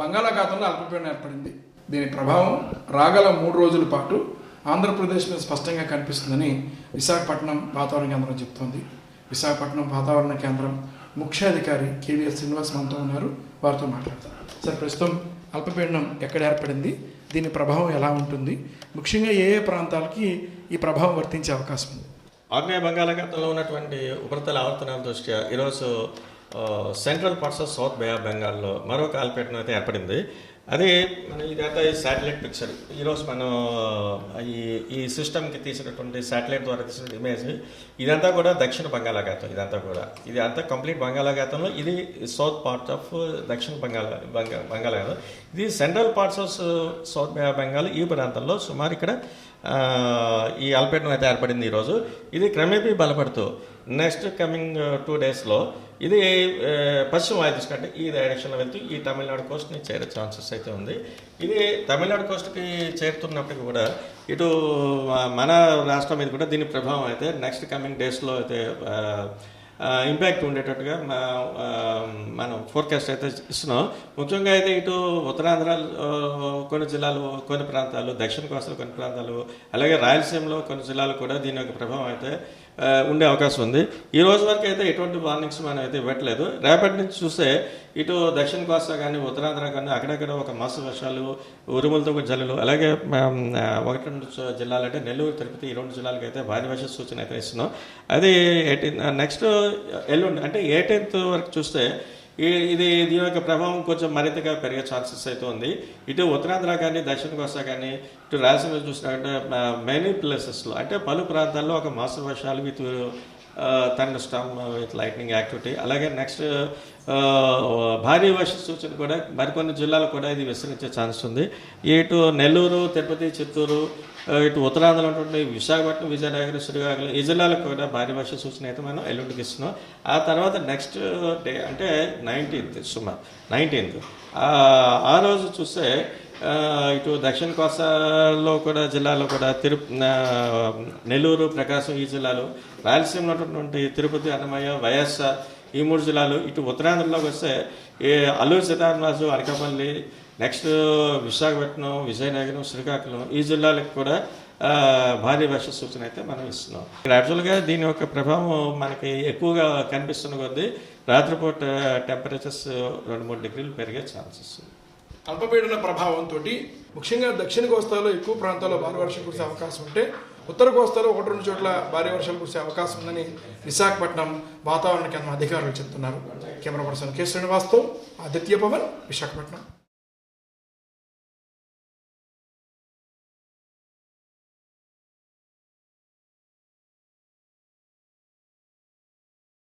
బంగాళాఖాతంలో అల్పపీడనం ఏర్పడింది. దీని ప్రభావం రాగల మూడు రోజుల పాటు ఆంధ్రప్రదేశ్ మీద స్పష్టంగా కనిపిస్తుందని విశాఖపట్నం వాతావరణ కేంద్రం చెప్తోంది. విశాఖపట్నం వాతావరణ కేంద్రం ముఖ్యాధికారి కేవీఎస్ శ్రీనివాస్ మనతో ఉన్నారు. వారితో మాట్లాడతారు సార్ ప్రస్తుతం అల్పపీడనం ఎక్కడ ఏర్పడింది? దీని ప్రభావం ఎలా ఉంటుంది? ముఖ్యంగా ఏ ఏ ప్రాంతాలకి ఈ ప్రభావం వర్తించే అవకాశం ఉంది? ఆగ్నేయ బంగాళాఖాతంలో ఉన్నటువంటి ఉపరితల ఆవర్తనాల దృష్ట్యా ఈరోజు central parts of south bay of బెంగాల్లో మరొక అల్పీడనం అయితే ఏర్పడింది. అది ఇదంతా ఈ శాటిలైట్ పిక్చర్ ఈరోజు మనం ఈ ఈ సిస్టమ్కి తీసినటువంటి శాటిలైట్ ద్వారా తీసిన ఇమేజ్ ఇదంతా కూడా దక్షిణ బంగాళాఖాతం ఇదంతా కూడా. ఇది అంతా కంప్లీట్ బంగాళాఖాతంలో ఇది సౌత్ పార్ట్ ఆఫ్ దక్షిణ బంగాళ బంగా బంగాళాఖాతం. ఇది central parts of south bay Bengal ఈ ప్రాంతంలో సుమారు ఇక్కడ ఈ అల్పీఠం అయితే ఏర్పడింది ఈరోజు. ఇది క్రమేపీ బలపడుతూ నెక్స్ట్ కమింగ్ టూ డేస్లో ఇది పశ్చిమ వాయుదిశ అంటే ఈ డైరెక్షన్లో వెళ్తూ ఈ తమిళనాడు కోస్ట్ని చేరే ఛాన్సెస్ అయితే ఉంది. ఇది తమిళనాడు కోస్ట్కి చేరుతున్నప్పటికీ కూడా ఇటు మన రాష్ట్రం మీద కూడా దీని ప్రభావం అయితే నెక్స్ట్ కమింగ్ డేస్లో అయితే ఇంపాక్ట్ ఉండేటట్టుగా మా, మనం ఫోర్కాస్ట్ అయితే ఇస్తున్నాం. ముఖ్యంగా అయితే ఇటు ఉత్తరాంధ్ర కొన్ని జిల్లాలు కొన్ని ప్రాంతాలు దక్షిణ కోస్తాలు కొన్ని ప్రాంతాలు అలాగే రాయలసీమలో కొన్ని జిల్లాలు కూడా దీని యొక్క ప్రభావం అయితే ఉండే అవకాశం ఉంది. ఈ రోజు వరకు అయితే ఎటువంటి వార్నింగ్స్ మనం అయితే ఇవ్వట్లేదు. రేపటి నుంచి చూస్తే ఇటు దక్షిణ కోస్తా కానీ ఉత్తరాంధ్ర కానీ అక్కడక్కడ ఒక మాసు వర్షాలు ఉరుములతో ఒక జల్లులు అలాగే ఒకటి రెండు జిల్లాలంటే జిల్లాలు అంటే నెల్లూరు తిరుపతి ఈ రెండు జిల్లాలకు అయితే భారీ వర్ష సూచన అయితే ఇస్తున్నాం. అది ఎయిటీన్ నెక్స్ట్ ఎల్లుండి అంటే ఎయిటీన్త్ వరకు చూస్తే ఇది దీని యొక్క ప్రభావం కొంచెం మరింతగా పెరిగే ఛాన్సెస్ అయితే ఉంది. ఇటు ఉత్తరాంధ్ర కానీ దక్షిణ కోస్తా కానీ ఇటు రాయలసీమ చూసినట్టు మెనీ ప్లేసెస్లో అంటే పలు ప్రాంతాల్లో ఒక మాస వర్షాలు with thunderstorm with lightning activity. అలాగే నెక్స్ట్ భారీ వర్ష సూచన కూడా మరికొన్ని జిల్లాలు కూడా ఇది విస్తరించే ఛాన్స్ ఉంది. ఇటు నెల్లూరు తిరుపతి చిత్తూరు ఇటు ఉత్తరాంధ్రలో ఉంటుంది విశాఖపట్నం విజయనగరం శ్రీకాకుళం ఈ జిల్లాలకు కూడా భారీ వర్ష సూచన అయితే మనం ఎల్లుండికి ఇస్తున్నాం. ఆ తర్వాత నెక్స్ట్ డే అంటే నైన్టీన్త్ సుమారు నైన్టీన్త్. ఆ రోజు చూస్తే ఇటు దక్షిణ కోస్తాలో కూడా జిల్లాలో కూడా తిరు నెల్లూరు ప్రకాశం ఈ జిల్లాలు రాయలసీమలో ఉన్నటువంటి తిరుపతి అన్నమయ్య వైఎస్ఆర్ ఈ మూడు జిల్లాలు ఇటు ఉత్తరాంధ్రలోకి వస్తే ఈ అల్లూరు సీతారామరాజు అనకాపల్లి నెక్స్ట్ విశాఖపట్నం విజయనగరం శ్రీకాకుళం ఈ జిల్లాలకు కూడా భారీ వర్ష సూచన అయితే మనం ఇస్తున్నాం. యాక్చువల్గా దీని యొక్క ప్రభావం మనకి ఎక్కువగా కనిపిస్తున్న కొద్దీ రాత్రిపూట టెంపరేచర్స్ రెండు మూడు డిగ్రీలు పెరిగే ఛాన్సెస్ ఉంది. అల్పపీడన ప్రభావంతో ముఖ్యంగా దక్షిణ కోస్తాలో ఎక్కువ ప్రాంతాల్లో భారీ వర్షం కురిసే అవకాశం ఉంటే ఉత్తర కోస్తాలో ఒకటి రెండు చోట్ల భారీ వర్షాలు కురిసే అవకాశం ఉందని విశాఖపట్నం వాతావరణ కేంద్రం అధికారులు చెప్తున్నారు. కెమెరా పర్సన్ కె శ్రీనివాస్తో ఆదిత్య పవన్ విశాఖపట్నం.